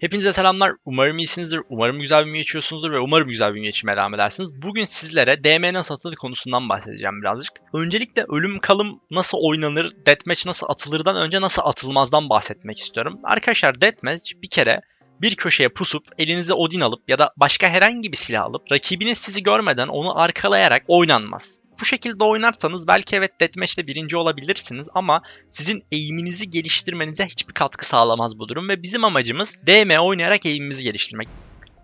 Hepinize selamlar. Umarım iyisinizdir. Umarım güzel bir gün geçiyorsunuzdur ve umarım güzel bir gün geçirmeye devam edersiniz. Bugün sizlere DM nasıl atılır konusundan bahsedeceğim birazcık. Öncelikle ölüm kalım nasıl oynanır, deathmatch nasıl atılırdan önce nasıl atılmazdan bahsetmek istiyorum. Arkadaşlar deathmatch bir kere bir köşeye pusup elinize Odin alıp ya da başka herhangi bir silah alıp rakibiniz sizi görmeden onu arkalayarak oynanmaz. Bu şekilde oynarsanız belki evet deathmatch'te birinci olabilirsiniz ama sizin eğiminizi geliştirmenize hiçbir katkı sağlamaz bu durum ve bizim amacımız DM oynayarak eğimimizi geliştirmek.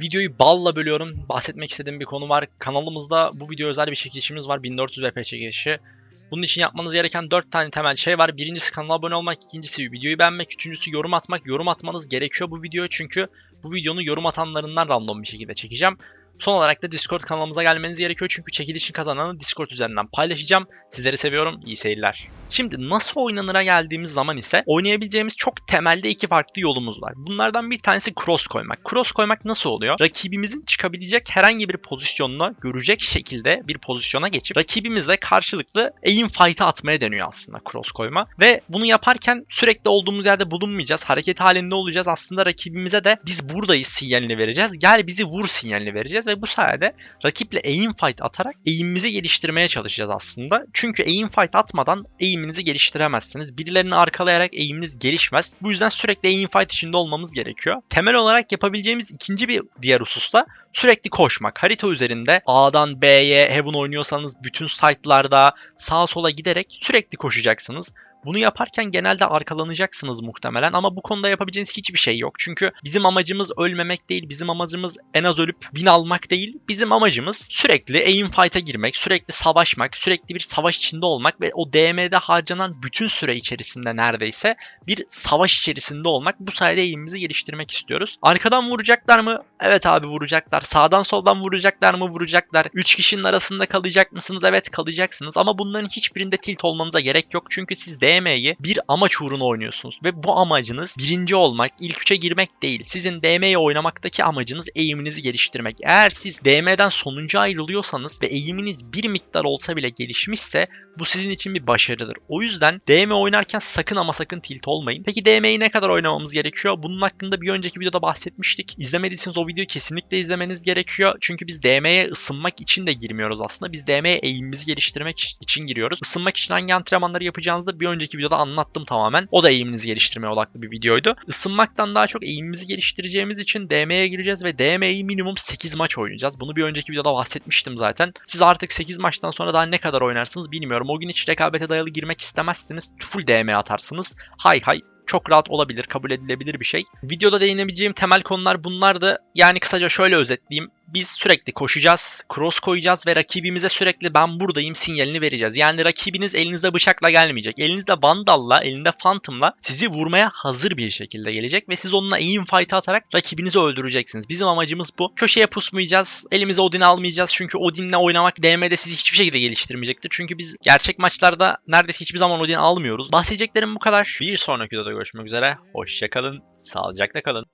Videoyu balla bölüyorum. Bahsetmek istediğim bir konu var. Kanalımızda bu video özel bir çekilişimiz var. 1400 VP çekilişi. Bunun için yapmanız gereken 4 tane temel şey var. Birincisi kanala abone olmak, ikincisi videoyu beğenmek, üçüncüsü yorum atmak. Yorum atmanız gerekiyor bu videoya çünkü bu videonun yorum atanlarından random bir şekilde çekeceğim. Son olarak da Discord kanalımıza gelmeniz gerekiyor çünkü çekilişin kazananı Discord üzerinden paylaşacağım. Sizleri seviyorum. İyi seyirler. Şimdi nasıl oynanıra geldiğimiz zaman ise oynayabileceğimiz çok temelde iki farklı yolumuz var. Bunlardan bir tanesi cross koymak. Cross koymak nasıl oluyor? Rakibimizin çıkabilecek herhangi bir pozisyonuna görecek şekilde bir pozisyona geçip rakibimizle karşılıklı aim fight'a atmaya deniyor aslında cross koyma. Ve bunu yaparken sürekli olduğumuz yerde bulunmayacağız. Hareket halinde olacağız. Aslında rakibimize de biz buradayız sinyalini vereceğiz. Gel bizi vur sinyalini vereceğiz ve bu sayede rakiple aim fight atarak aim'imizi geliştirmeye çalışacağız aslında. Çünkü aim fight atmadan aim'inizi geliştiremezsiniz. Birilerini arkalayarak aim'iniz gelişmez. Bu yüzden sürekli aim fight içinde olmamız gerekiyor. Temel olarak yapabileceğimiz ikinci bir diğer hususta sürekli koşmak. Harita üzerinde A'dan B'ye Heaven oynuyorsanız bütün site'larda sağa sola giderek sürekli koşacaksınız. Bunu yaparken genelde arkalanacaksınız muhtemelen ama bu konuda yapabileceğiniz hiçbir şey yok. Çünkü bizim amacımız ölmemek değil, bizim amacımız en az ölüp win almak değil. Bizim amacımız sürekli aim fight'a girmek, sürekli savaşmak, sürekli bir savaş içinde olmak ve o DM'de harcanan bütün süre içerisinde neredeyse bir savaş içerisinde olmak. Bu sayede aim'imizi geliştirmek istiyoruz. Arkadan vuracaklar mı? Evet abi vuracaklar. Sağdan soldan vuracaklar mı? Vuracaklar. 3 kişinin arasında kalacak mısınız? Evet kalacaksınız ama bunların hiçbirinde tilt olmanıza gerek yok. Çünkü siz DM'yi bir amaç uğruna oynuyorsunuz ve bu amacınız birinci olmak, ilk üçe girmek değil. Sizin DM'yi oynamaktaki amacınız eğiminizi geliştirmek. Eğer siz DM'den sonuncu ayrılıyorsanız ve eğiminiz bir miktar olsa bile gelişmişse bu sizin için bir başarıdır. O yüzden DM oynarken sakın ama sakın tilt olmayın. Peki DM'yi ne kadar oynamamız gerekiyor? Bunun hakkında bir önceki videoda bahsetmiştik. İzlemediyseniz o videoyu kesinlikle izlemeniz gerekiyor. Çünkü biz DM'ye ısınmak için de girmiyoruz aslında. Biz DM'ye eğimimizi geliştirmek için giriyoruz. Isınmak için hangi antrenmanları yapacağınızı da bir önceki videoda anlattım tamamen. O da eğiminizi geliştirmeye odaklı bir videoydu. Isınmaktan daha çok eğimimizi geliştireceğimiz için DM'ye gireceğiz ve DM'yi minimum 8 maç oynayacağız. Bunu bir önceki videoda bahsetmiştim zaten. Siz artık 8 maçtan sonra daha ne kadar oynarsınız bilmiyorum. O gün hiç rekabete dayalı girmek istemezsiniz. Full DM atarsınız. Hay hay çok rahat olabilir, kabul edilebilir bir şey. Videoda değinebileceğim temel konular bunlardı. Yani kısaca şöyle özetleyeyim. Biz sürekli koşacağız, cross koyacağız ve rakibimize sürekli ben buradayım sinyalini vereceğiz. Yani rakibiniz elinizde bıçakla gelmeyecek. Elinizde vandalla, elinde phantom'la sizi vurmaya hazır bir şekilde gelecek ve siz onunla aim fight atarak rakibinizi öldüreceksiniz. Bizim amacımız bu. Köşeye pusmayacağız, elimize Odin almayacağız çünkü Odin'le oynamak DM'de sizi hiçbir şekilde geliştirmeyecektir. Çünkü biz gerçek maçlarda neredeyse hiçbir zaman Odin almıyoruz. Bahsedeceklerim bu kadar. Bir sonraki videoda görüşmek üzere. Hoşçakalın, sağlıcakla kalın.